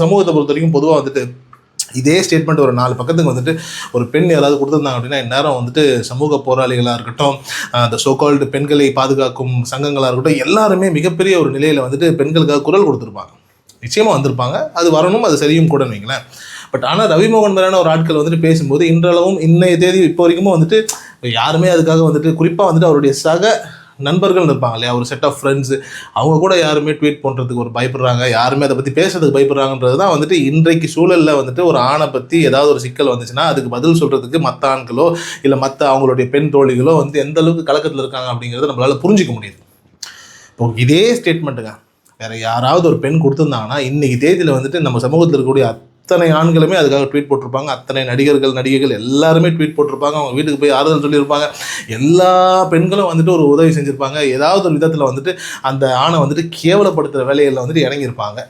சமூகத்தை பொறுத்த வரைக்கும் பொதுவாக வந்துட்டு இதே ஸ்டேட்மெண்ட் ஒரு நாலு பக்கத்துக்கு வந்துட்டு ஒரு பெண் யாராவது கொடுத்துருந்தாங்க அப்படின்னா இந்நேரம் வந்துட்டு சமூக போராளிகளாக இருக்கட்டும் அந்த சோகால்டு பெண்களை பாதுகாக்கும் சங்கங்களாக இருக்கட்டும் எல்லாருமே மிகப்பெரிய ஒரு நிலையில் வந்துட்டு பெண்களுக்காக குரல் கொடுத்துருப்பாங்க. நிச்சயமாக வந்திருப்பாங்க. அது வரணும் அது சரியும் கூட வைங்களேன். பட் ஆனால் ரவிமோகன் மாதிரியான ஒரு ஆட்கள் வந்துட்டு பேசும்போது இன்றளவும் இன்னைய தேதி இப்போ வரைக்கும் வந்துட்டு யாருமே அதுக்காக வந்துட்டு குறிப்பாக வந்துட்டு அவருடைய சக நண்பர்கள் இருப்பாங்க இல்லையா? ஒரு செட் ஆஃப் ஃப்ரெண்ட்ஸு அவங்க கூட யாருமே ட்வீட் பண்ணுறதுக்கு ஒரு பயப்படுறாங்க. யாருமே அதை பற்றி பேசுறதுக்கு பயப்படுறாங்கன்றது தான் வந்துட்டு இன்றைக்கு சூழலில் வந்துட்டு ஒரு ஆணை பற்றி ஏதாவது ஒரு சிக்கல் வந்துச்சுன்னா அதுக்கு பதில் சொல்கிறதுக்கு மற்ற ஆண்களோ இல்லை மற்ற அவங்களுடைய பெண் தோழிகளோ வந்து எந்த அளவுக்கு கலக்கத்தில் இருக்காங்க அப்படிங்கிறத நம்மளால் புரிஞ்சிக்க முடியுது. இப்போ இதே ஸ்டேட்மெண்ட்டுங்க வேறு யாராவது ஒரு பெண் கொடுத்துருந்தாங்கன்னா இன்றைக்கி தேதியில் வந்துட்டு நம்ம சமூகத்தில் இருக்கக்கூடிய அத்தனை ஆண்களுமே அதுக்காக ட்வீட் போட்டிருப்பாங்க. அத்தனை நடிகர்கள் நடிகைகள் எல்லாருமே ட்வீட் போட்டிருப்பாங்க. அவங்க வீட்டுக்கு போய் ஆறுதல் சொல்லியிருப்பாங்க. எல்லா பெண்களும் வந்துட்டு ஒரு உதவி செஞ்சுருப்பாங்க. ஏதாவது ஒரு விதத்தில் வந்துட்டு அந்த ஆணை வந்துட்டு கேவலப்படுத்துகிற வேலைகளில் வந்துட்டு இறங்கியிருப்பாங்க.